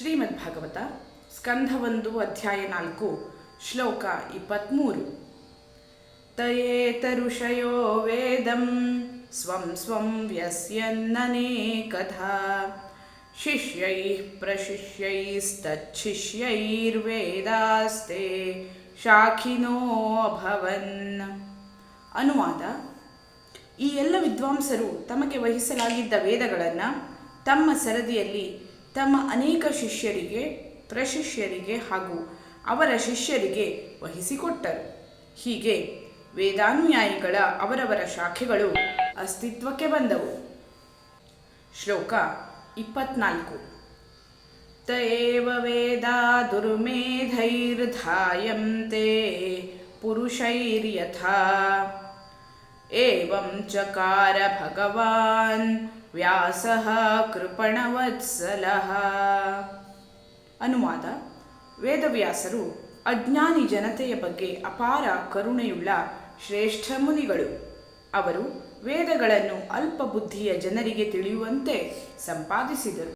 ಶ್ರೀಮದ್ ಭಾಗವತ ಸ್ಕಂಧ ಒಂದು ಅಧ್ಯಾಯ ನಾಲ್ಕು, ಶ್ಲೋಕ ಇಪ್ಪತ್ತ್ಮೂರು ತಯೇತರುಷಯೋ ವೇದಂ, ಸ್ವಂ ಸ್ವಂ ವ್ಯಸ್ಯನ್ನನೇಕಥಾ ಶಿಷ್ಯೈ ಪ್ರಶಿಷ್ಯೈಸ್ತಚ್ಛಿಷ್ಯೈರ್ವೇದಾಸ್ತೆ ಶಾಖಿನೋ ಅಭವನ್. ಅನುವಾದ, ಈ ಎಲ್ಲ ವಿದ್ವಾಂಸರು ತಮಗೆ ವಹಿಸಲಾಗಿದ್ದ ವೇದಗಳನ್ನು ತಮ್ಮ ಸರದಿಯಲ್ಲಿ ತಮ್ಮ ಅನೇಕ ಶಿಷ್ಯರಿಗೆ, ಪ್ರಶಿಷ್ಯರಿಗೆ ಹಾಗೂ ಅವರ ಶಿಷ್ಯರಿಗೆ ವಹಿಸಿಕೊಟ್ಟರು. ಹೀಗೆ ವೇದಾನುಯಾಯಿಗಳ ಅವರವರ ಶಾಖೆಗಳು ಅಸ್ತಿತ್ವಕ್ಕೆ ಬಂದವು. ಶ್ಲೋಕ ಇಪ್ಪತ್ನಾಲ್ಕು. ತೇವ ವೇದ ದುರ್ಮೇಧೈರ್ಧಾಯಂತೆ ಪುರುಷೈರ್ಯಥಾ एवं चकार भगवान् ವ್ಯಾಸಃ ಕೃಪಣವತ್ಸಲಃ ಅನುವಾದ ವೇದವ್ಯಾಸರು ಅಜ್ಞಾನಿ ಜನತೆಯ ಬಗ್ಗೆ ಅಪಾರ ಕರುಣೆಯುಳ್ಳ ಶ್ರೇಷ್ಠ ಮುನಿಗಳು ಅವರು ವೇದಗಳನ್ನು ಅಲ್ಪ ಬುದ್ಧಿಯ ಜನರಿಗೆ ತಿಳಿಯುವಂತೆ ಸಂಪಾದಿಸಿದರು